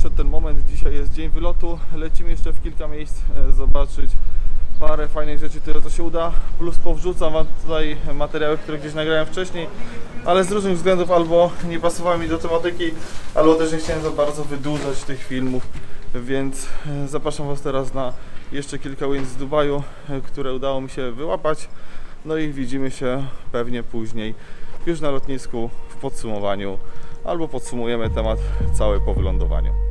nadszedł ten moment. Dzisiaj jest dzień wylotu. Lecimy jeszcze w kilka miejsc e, zobaczyć parę fajnych rzeczy, tyle co się uda. Plus powrzucam Wam tutaj materiały, które gdzieś nagrałem wcześniej, ale z różnych względów albo nie pasowały mi do tematyki, albo też nie chciałem za bardzo wydłużać tych filmów. Więc e, zapraszam Was teraz na jeszcze kilka ujęć z Dubaju, e, które udało mi się wyłapać. No i widzimy się pewnie później już na lotnisku w podsumowaniu albo podsumujemy temat cały po wylądowaniu.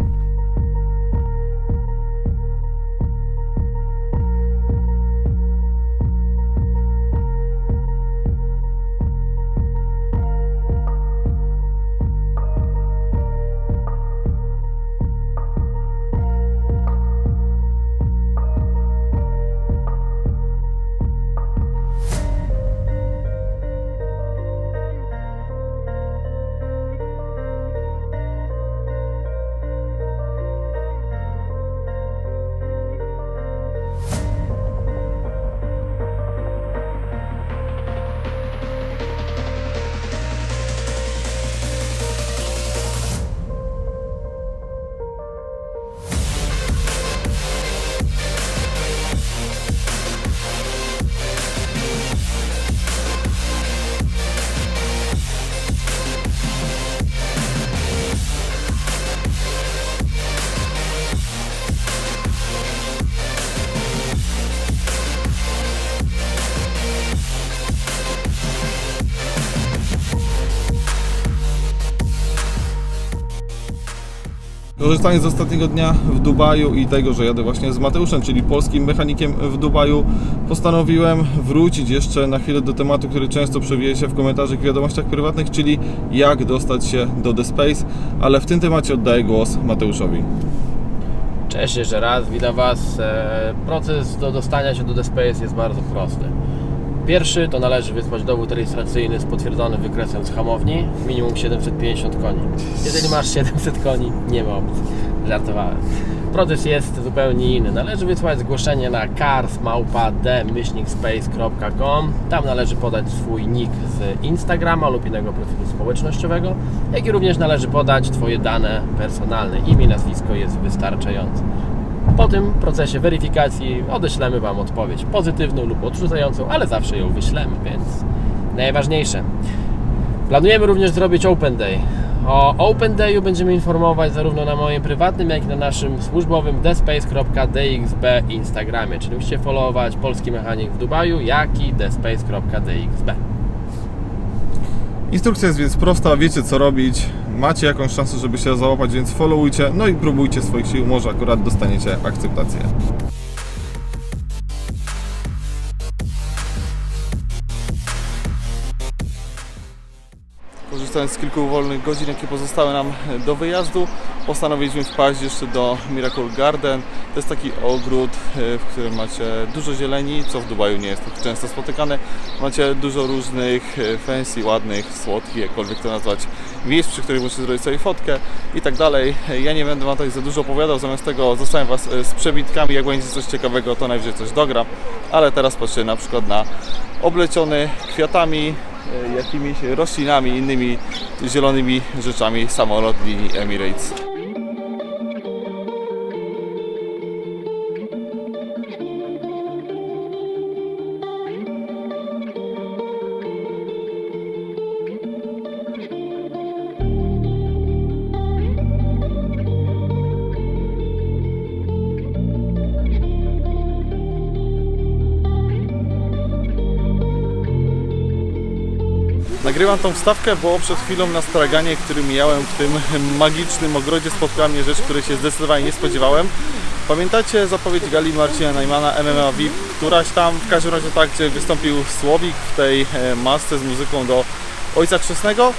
Korzystając z ostatniego dnia w Dubaju i tego, że jadę właśnie z Mateuszem, czyli polskim mechanikiem w Dubaju, postanowiłem wrócić jeszcze na chwilę do tematu, który często przewija się w komentarzach i wiadomościach prywatnych, czyli jak dostać się do The Space, ale w tym temacie oddaję głos Mateuszowi. Cześć jeszcze raz, witam Was. E, Proces do dostania się do The Space jest bardzo prosty. Pierwszy to należy wysłać dowód rejestracyjny z potwierdzonym wykresem z hamowni, minimum 750 koni. Jeżeli masz 700 koni, nie ma opcji. Żartowałem. Proces jest zupełnie inny. Należy wysłać zgłoszenie na carsmałpa.d-space.com. Tam należy podać swój nick z Instagrama lub innego profilu społecznościowego, jak i również należy podać Twoje dane personalne. Imię, nazwisko jest wystarczające. Po tym procesie weryfikacji odeślemy Wam odpowiedź pozytywną lub odrzucającą, ale zawsze ją wyślemy, więc najważniejsze. Planujemy również zrobić Open Day. O Open Dayu będziemy informować zarówno na moim prywatnym, jak i na naszym służbowym thespace.dxb Instagramie, czyli musicie followować Polski Mechanik w Dubaju, jak i thespace.dxb. Instrukcja jest więc prosta, wiecie co robić, macie jakąś szansę, żeby się załapać, więc followujcie, no i próbujcie swoich sił, może akurat dostaniecie akceptację. Korzystając z kilku wolnych godzin, jakie pozostały nam do wyjazdu, postanowiliśmy wpaść jeszcze do Miracle Garden. To jest taki ogród, e, w którym macie dużo zieleni, co w Dubaju nie jest tak często spotykane. Macie dużo różnych e, fancy, ładnych, słodkich, jakkolwiek to nazwać, miejsc, przy których możecie zrobić sobie fotkę i tak dalej. Ja nie będę Wam tutaj za dużo opowiadał, zamiast tego zostawiam Was e, z przebitkami. Jak będzie coś ciekawego, to najwyżej coś dogra. Ale teraz patrzcie na przykład na obleciony kwiatami, jakimiś roślinami, innymi zielonymi rzeczami samolot linii Emirates. Nagrywam tą wstawkę, bo przed chwilą na straganie, który mijałem w tym magicznym ogrodzie spotkała mnie rzecz, której się zdecydowanie nie spodziewałem. Pamiętacie zapowiedź gali Marcina Najmana MMA VIP, któraś tam, w każdym razie tak, gdzie wystąpił Słowik w tej e, masce z muzyką do Ojca Chrzestnego?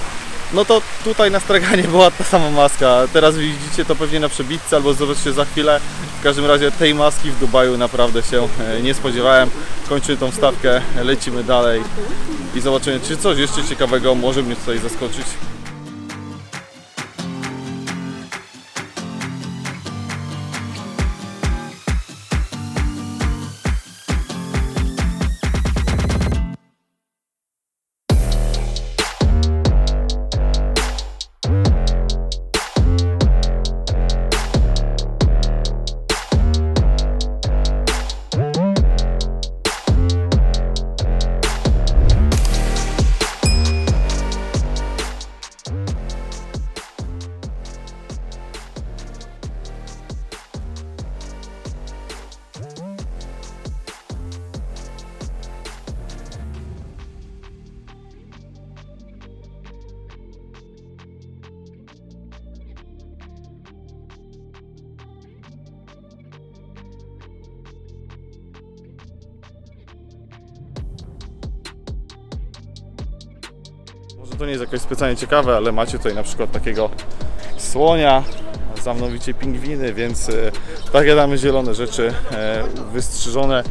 No to tutaj na straganie była ta sama maska. Teraz widzicie to pewnie na przebitce albo zobaczycie za chwilę. W każdym razie tej maski w Dubaju naprawdę się e, nie spodziewałem. Kończymy tą wstawkę, lecimy dalej i zobaczymy, czy coś jeszcze ciekawego może mnie tutaj zaskoczyć. To nie jest jakoś specjalnie ciekawe, ale macie tutaj na przykład takiego słonia, za mną widzicie pingwiny, więc e, takie damy zielone rzeczy e, wystrzyżone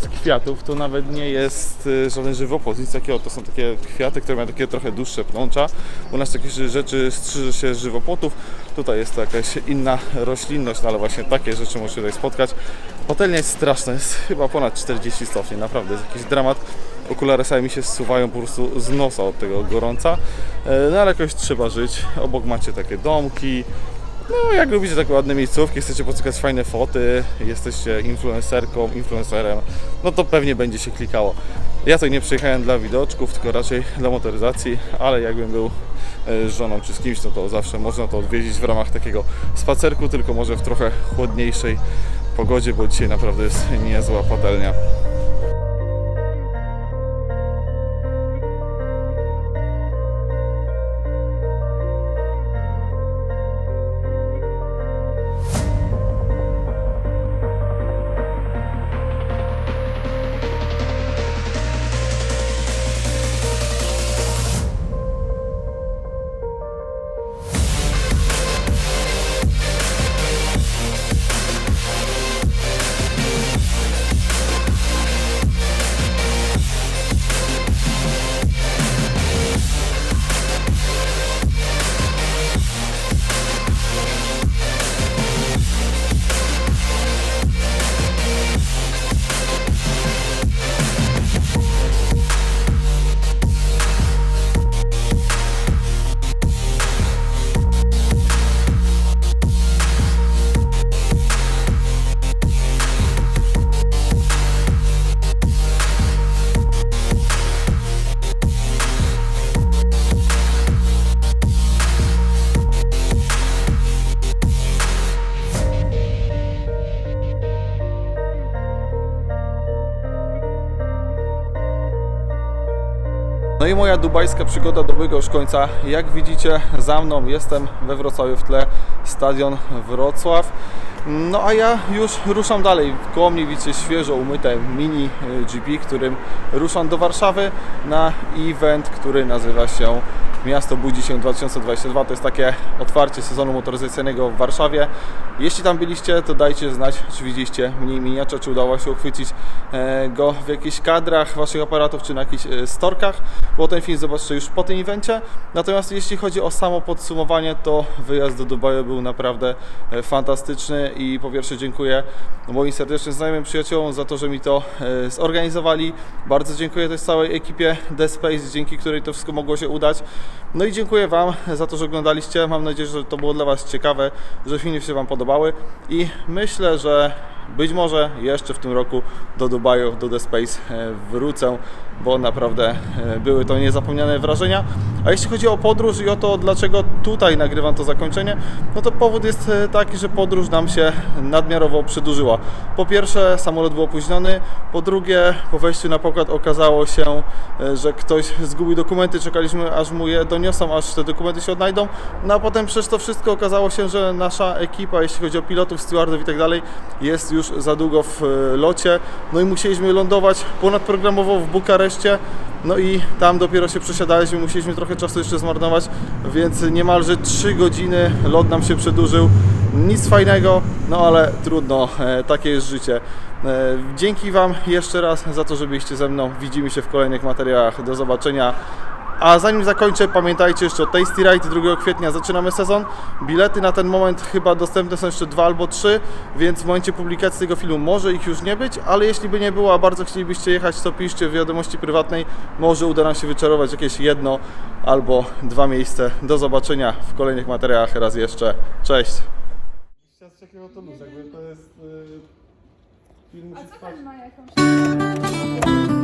z kwiatów. To nawet nie jest e, żaden żywopłot, nic takiego. To są takie kwiaty, które mają takie trochę dłuższe pnącza. U nas takie rzeczy strzyże się żywopłotów. Tutaj jest to jakaś inna roślinność, no ale właśnie takie rzeczy możecie tutaj spotkać. Patelnia jest straszna, jest chyba ponad 40 stopni, naprawdę jest jakiś dramat. Okulary same mi się zsuwają po prostu z nosa od tego gorąca. E, No ale jakoś trzeba żyć. Obok macie takie domki, no, jak lubicie takie ładne miejscówki, chcecie pocykać fajne foty, jesteście influencerką, influencerem, no to pewnie będzie się klikało. Ja tutaj nie przyjechałem dla widoczków, tylko raczej dla motoryzacji, ale jakbym był e, z żoną czy z kimś, no to zawsze można to odwiedzić w ramach takiego spacerku, tylko może w trochę chłodniejszej pogodzie, bo dzisiaj naprawdę jest niezła patelnia. I moja dubajska przygoda dobiega już końca. Jak widzicie za mną jestem we Wrocławiu w tle stadion Wrocław. No a ja już ruszam dalej. Koło mnie widzicie świeżo umyte mini y, GP, którym ruszam do Warszawy na event, który nazywa się Miasto Budzi się 2022. To jest takie otwarcie sezonu motoryzacyjnego w Warszawie. Jeśli tam byliście, to dajcie znać, czy widzieliście mini miniacze, czy udało się uchwycić e, go w jakichś kadrach waszych aparatów, czy na jakichś e, storkach, bo ten film zobaczycie już po tym evencie. Natomiast jeśli chodzi o samo podsumowanie, to wyjazd do Dubaju był naprawdę e, fantastyczny i po pierwsze dziękuję moim serdecznym znajomym przyjaciołom za to, że mi to zorganizowali. Bardzo dziękuję też całej ekipie The Space, dzięki której to wszystko mogło się udać. No i dziękuję Wam za to, że oglądaliście. Mam nadzieję, że to było dla Was ciekawe, że filmy się Wam podobały i myślę, że być może jeszcze w tym roku do Dubaju, do The Space e, wrócę, bo naprawdę e, były to niezapomniane wrażenia. A jeśli chodzi o podróż i o to, dlaczego tutaj nagrywam to zakończenie, no to powód jest e, taki, że podróż nam się nadmiarowo przedłużyła. Po pierwsze, samolot był opóźniony, po drugie, po wejściu na pokład okazało się, że ktoś zgubił dokumenty, czekaliśmy aż mu je doniosą, aż te dokumenty się odnajdą, no a potem przez to wszystko okazało się, że nasza ekipa, jeśli chodzi o pilotów, stewardów i tak dalej, jest już za długo w e, locie, no i musieliśmy lądować ponadprogramowo w Bukareszcie, no i tam dopiero się przesiadaliśmy, musieliśmy trochę czasu jeszcze zmarnować, więc niemalże 3 godziny lot nam się przedłużył. Nic fajnego, no ale trudno, e, takie jest życie. E, Dzięki Wam jeszcze raz za to, że byliście ze mną. Widzimy się w kolejnych materiałach. Do zobaczenia. A zanim zakończę, pamiętajcie jeszcze o Tasty Ride 2 kwietnia zaczynamy sezon. Bilety na ten moment chyba dostępne są jeszcze dwa albo trzy, więc w momencie publikacji tego filmu może ich już nie być, ale jeśli by nie było, a bardzo chcielibyście jechać, to piszcie w wiadomości prywatnej. Może uda nam się wyczarować jakieś jedno albo dwa miejsce. Do zobaczenia w kolejnych materiałach raz jeszcze. Cześć! Jakby to jest film A co pan ma jakąś...